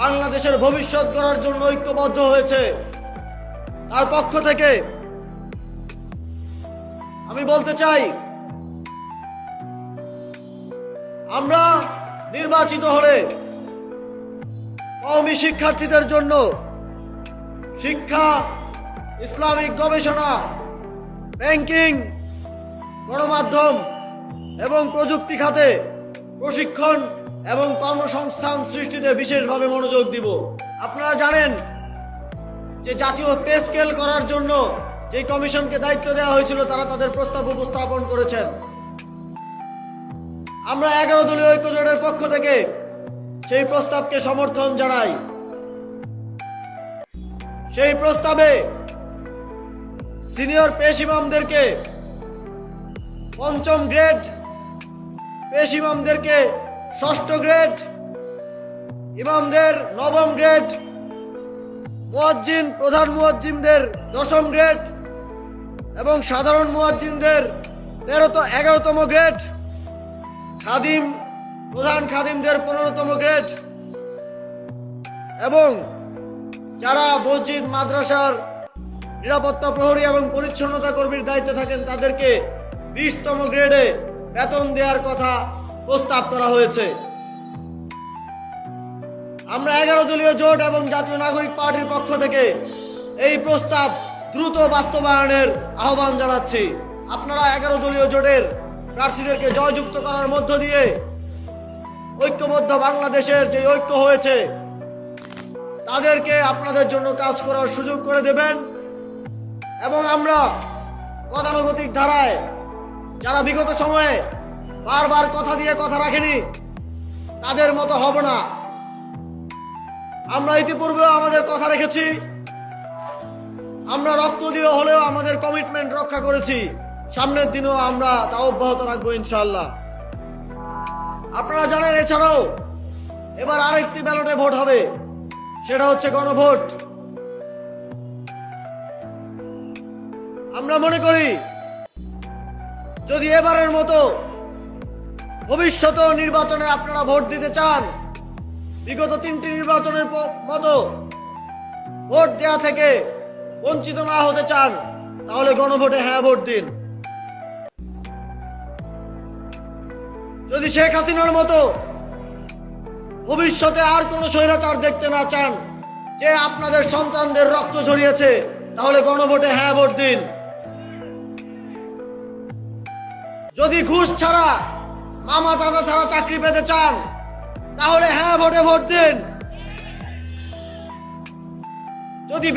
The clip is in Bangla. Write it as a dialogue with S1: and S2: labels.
S1: বাংলাদেশের ভবিষ্যৎ গড়ার জন্য ঐক্যবদ্ধ হয়েছে। তার পক্ষ থেকে আমি বলতে চাই, আমরা নির্বাচিত হলে কওমি শিক্ষার্থীদের জন্য শিক্ষা, ইসলামিক গবেষণা, ব্যাংকিং, গণমাধ্যম এবং প্রযুক্তি খাতে প্রশিক্ষণ এবং কর্মসংস্থান সৃষ্টিতে বিশেষভাবে মনোযোগ দিব। আপনারা জানেন যে জাতীয় পে স্কেল করার জন্য যে কমিশনকে দায়িত্ব দেওয়া হয়েছিল, তারা তাদের প্রস্তাব উপস্থাপন করেছেন। আমরা এগারো দলীয় ঐক্যজোটের পক্ষ থেকে সেই প্রস্তাবকে সমর্থন জানাই। সেই প্রস্তাবে সিনিয়র পেশ ইমামদেরকে পঞ্চম গ্রেড পেশ ইমামদেরকে ষষ্ঠ গ্রেড, ইমামদের নবম গ্রেড, মুয়াজ্জিন, প্রধান মুয়াজ্জিনদের দশম গ্রেড এবং সাধারণ মুয়াজ্জিনদের তেরোত, এগারোতম গ্রেড, খাদিম, প্রধান খাদিমদের পনেরোতম গ্রেড এবং যারা মসজিদ, মাদ্রাসার নিরাপত্তা প্রহরী এবং পরিচ্ছন্নতা কর্মীর দায়িত্বে থাকেন, তাদেরকে বিশতম গ্রেডে বেতন দেওয়ার কথা প্রস্তাব করা হয়েছে। আমরা এগারো দলীয় জোট এবং জাতীয় নাগরিক পার্টির পক্ষ থেকে এই প্রস্তাব দ্রুত বাস্তবায়নের আহ্বান জানাচ্ছি। আপনারা এগারো দলীয় জোটের প্রার্থীদেরকে জয়যুক্ত করার মধ্য দিয়ে ঐক্যবদ্ধ বাংলাদেশের যে ঐক্য হয়েছে, তাদেরকে আপনাদের জন্য কাজ করার সুযোগ করে দেবেন এবং আমরা গতানুগতিক ধারায়, যারা বিগত সময়ে বারবার কথা দিয়ে কথা রাখেনি। তাদের মতো হব না। আমরা ইতিপূর্বেও আমাদের কথা রেখেছি। আমরা রক্ত দিয়ে হলেও আমাদের কমিটমেন্ট রক্ষা করেছি। সামনের দিনেও আমরা তা অব্যাহত রাখব ইনশাল্লাহ আপনারা জানেন, এছাড়াও এবার আরেকটি ব্যালটে ভোট হবে। সেটা হচ্ছে গণভোট। আমরা মনে করি, যদি এবারের মতো ভবিষ্যত নির্বাচনে আপনারা ভোট দিতে চান। বিগত তিনটি নির্বাচনের মতো ভোট দেওয়া থেকে বঞ্চিত না হতে চান, তাহলে গণভোটে হ্যাঁ ভোট দিন। যদি শেখ হাসিনার মতো ভবিষ্যতে আর কোনো স্বৈরাচার দেখতে না চান, যে আপনাদের সন্তানদের রক্ত ঝরিয়েছে, তাহলে গণভোটে হ্যাঁ ভোট দিন। যদি ঘুষ ছাড়া মামা দাদা ছাড়া চাকরি পেতে চান তাহলে হ্যাঁ ভোটে ভোট দিন। যদি